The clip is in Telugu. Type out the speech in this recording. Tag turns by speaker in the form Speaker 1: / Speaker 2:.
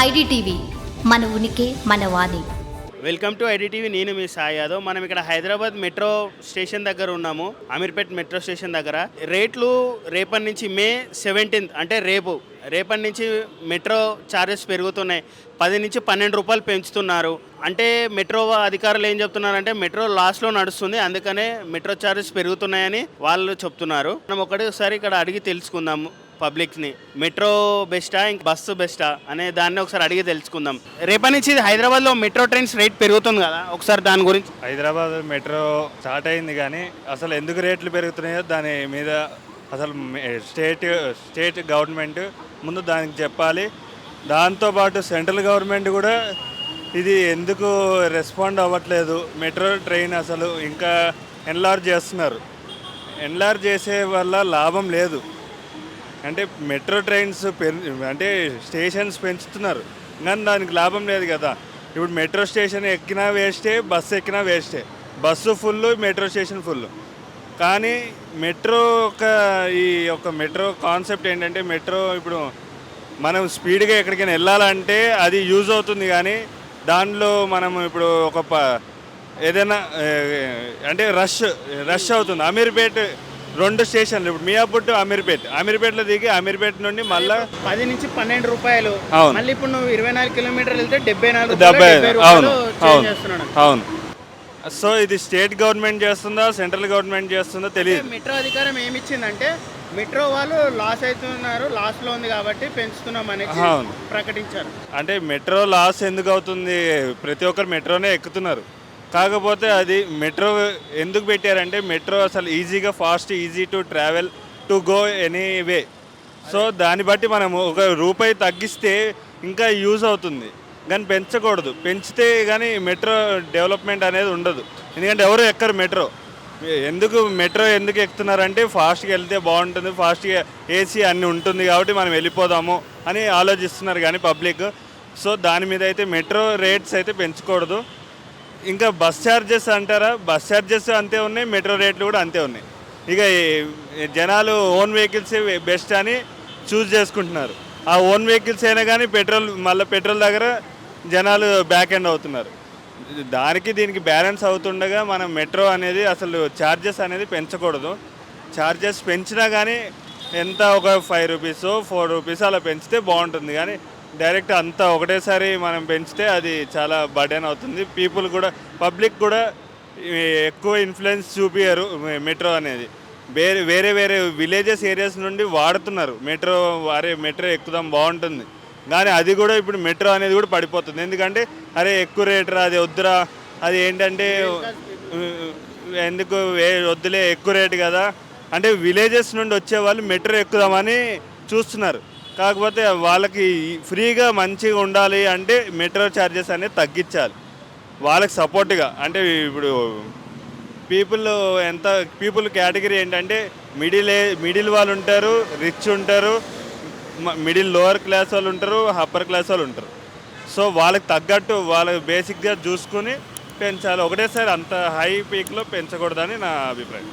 Speaker 1: ఐడిటీవీ మన ఉనికి మన వాణి.
Speaker 2: వెల్కమ్ టు ఐడిటీవీ నేను మీ సాయి యాదవ్. మనం ఇక్కడ హైదరాబాద్ మెట్రో స్టేషన్ దగ్గర ఉన్నాము అమీర్పేట్ మెట్రో స్టేషన్ దగ్గర. రేట్లు రేపటి నుంచి మే సెవెంటీన్త్ అంటే రేపు. రేపటి నుంచి మెట్రో ఛార్జెస్ పెరుగుతున్నాయి. పది నుంచి పన్నెండు రూపాయలు పెంచుతున్నారు. అంటే మెట్రో అధికారులు ఏం చెప్తున్నారంటే మెట్రో లాస్ట్లో నడుస్తుంది అందుకనే మెట్రో ఛార్జెస్ పెరుగుతున్నాయని వాళ్ళు చెప్తున్నారు. మనం ఒకటిసారి ఇక్కడ అడిగి తెలుసుకుందాము. పబ్లిక్ని. మెట్రో బెస్టా ఇంక బస్సు బెస్టా అనే దాన్ని ఒకసారి అడిగి తెలుసుకుందాం. రేపటి నుంచి ఇది హైదరాబాద్లో మెట్రో ట్రైన్స్ రేట్ పెరుగుతుంది కదా ఒకసారి దాని గురించి.
Speaker 3: హైదరాబాద్ మెట్రో స్టార్ట్ అయింది కానీ అసలు ఎందుకు రేట్లు పెరుగుతున్నాయో దాని మీద అసలు స్టేట్ స్టేట్ గవర్నమెంట్ ముందు దానికి చెప్పాలి. దాంతోపాటు సెంట్రల్ గవర్నమెంట్ కూడా ఇది ఎందుకు రెస్పాండ్ అవ్వట్లేదు? మెట్రో ట్రైన్ అసలు ఇంకా ఎన్లార్జ్ చేస్తున్నారు. ఎన్లార్జ్ చేసే వల్ల లాభం లేదు. అంటే మెట్రో ట్రైన్స్ అంటే స్టేషన్స్ పెంచుతున్నారు. కానీ దానికి లాభం లేదు కదా. ఇప్పుడు మెట్రో స్టేషన్ ఎక్కినా వేస్టే బస్సు ఎక్కినా వేస్టే. Bus full metro station full. కానీ మెట్రో ఒక ఈ ఒక మెట్రో కాన్సెప్ట్ ఏంటంటే మెట్రో ఇప్పుడు మనం స్పీడ్గా ఎక్కడికైనా వెళ్ళాలంటే అది యూజ్ అవుతుంది కానీ దానిలో మనం ఇప్పుడు ఒక ప ఏదైనా అంటే రష్ రష్ అవుతుంది. అమీర్పేట్ రెండు స్టేషన్లు. ఇప్పుడు మియాపూర్ టు అమీర్పేట్. అమీర్పేట్లో దిగి అమీర్పేట్ నుండి మళ్ళా
Speaker 2: పది నుంచి పన్నెండు రూపాయలు.
Speaker 3: అవును.
Speaker 2: మళ్ళీ ఇప్పుడు నువ్వు ఇరవై నాలుగు కిలోమీటర్లు వెళ్తే డెబ్బై నాలుగు
Speaker 3: డెబ్బై
Speaker 2: రూపాయలు, డెబ్బై
Speaker 3: అవును
Speaker 2: రూపాయలు
Speaker 3: అవును.
Speaker 2: చేస్తున్నాడు.
Speaker 3: అవును. సో ఇది స్టేట్ గవర్నమెంట్ చేస్తుందా సెంట్రల్ గవర్నమెంట్ చేస్తుందా తెలియదు.
Speaker 2: మెట్రో అధికారం ఏమి ఇచ్చిందంటే మెట్రో వాళ్ళు లాస్ అవుతున్నారు లాస్లో ఉంది కాబట్టి పెంచుతున్నాం అనేది
Speaker 3: అవును.
Speaker 2: ప్రకటించారు.
Speaker 3: అంటే మెట్రో లాస్ ఎందుకు అవుతుంది? ప్రతి ఒక్కరు మెట్రోనే ఎక్కుతున్నారు. కాకపోతే అది మెట్రో ఎందుకు పెట్టారంటే మెట్రో అసలు ఈజీగా fast easy to travel to go anyway so దాన్ని బట్టి మనం ఒక రూపాయి తగ్గిస్తే ఇంకా యూజ్ అవుతుంది. కానీ పెంచకూడదు. పెంచితే కానీ మెట్రో డెవలప్మెంట్ అనేది ఉండదు. ఎందుకంటే ఎవరు ఎక్కరు మెట్రో. ఎందుకు మెట్రో ఎందుకు ఎక్కుతున్నారంటే ఫాస్ట్గా వెళ్తే బాగుంటుంది. ఫాస్ట్గా ఏసీ అన్ని ఉంటుంది కాబట్టి మనం వెళ్ళిపోదాము అని ఆలోచిస్తున్నారు కానీ పబ్లిక్. సో దాని మీద అయితే మెట్రో రేట్స్ అయితే పెంచకూడదు. ఇంకా బస్ ఛార్జెస్ అంటారా? బస్ ఛార్జెస్ అంతే ఉన్నాయి మెట్రో రేట్లు కూడా అంతే ఉన్నాయి. ఇక జనాలు ఓన్ వెహికల్స్ బెస్ట్ అని చూస్ చేసుకుంటున్నారు. ఆ ఓన్ వెహికల్స్ అయినా కానీ పెట్రోల్ మళ్ళీ పెట్రోల్ దగ్గర జనాలు బ్యాక్ ఎండ్ అవుతున్నారు. దానికి దీనికి బ్యాలెన్స్ అవుతుండగా మనం మెట్రో అనేది అసలు ఛార్జెస్ అనేది పెంచకూడదు. ఛార్జెస్ పెంచినా కానీ ఎంత ఒక ఫైవ్ రూపీస్ ఫోర్ రూపీస్ అలా పెంచితే బాగుంటుంది. కానీ డైరెక్ట్ అంతా ఒకటేసారి మనం పెంచితే అది చాలా బర్డెన్ అవుతుంది. పీపుల్ కూడా పబ్లిక్ కూడా ఎక్కువ ఇన్ఫ్లుయెన్స్ చూపించారు మెట్రో అనేది. వేరే వేరే వేరే విలేజెస్ ఏరియాస్ నుండి వాడుతున్నారు. మెట్రో అరే మెట్రో ఎక్కుదాం బాగుంటుంది. కానీ అది కూడా ఇప్పుడు మెట్రో అనేది కూడా పడిపోతుంది. ఎందుకంటే అరే ఎక్కువ రేట్ రా అది వద్దురా అది ఏంటంటే ఎందుకు వద్దులే ఎక్కువ రేటు కదా. అంటే విలేజెస్ నుండి వచ్చే వాళ్ళు మెట్రో ఎక్కుదామని చూస్తున్నారు. కాకపోతే వాళ్ళకి ఫ్రీగా మంచిగా ఉండాలి అంటే మెట్రో ఛార్జెస్ అనేది తగ్గించాలి. వాళ్ళకి సపోర్ట్గా అంటే ఇప్పుడు పీపుల్ ఎంత పీపుల్ కేటగిరీ ఏంటంటే మిడిల్ ఏ మిడిల్ వాళ్ళు ఉంటారు రిచ్ ఉంటారు మిడిల్ లోవర్ క్లాస్ వాళ్ళు ఉంటారు అప్పర్ క్లాస్ వాళ్ళు ఉంటారు. సో వాళ్ళకి తగ్గట్టు వాళ్ళకి బేసిక్గా చూసుకుని పెంచాలి. ఒకటేసారి అంత హై పీక్లో పెంచకూడదని నా అభిప్రాయం.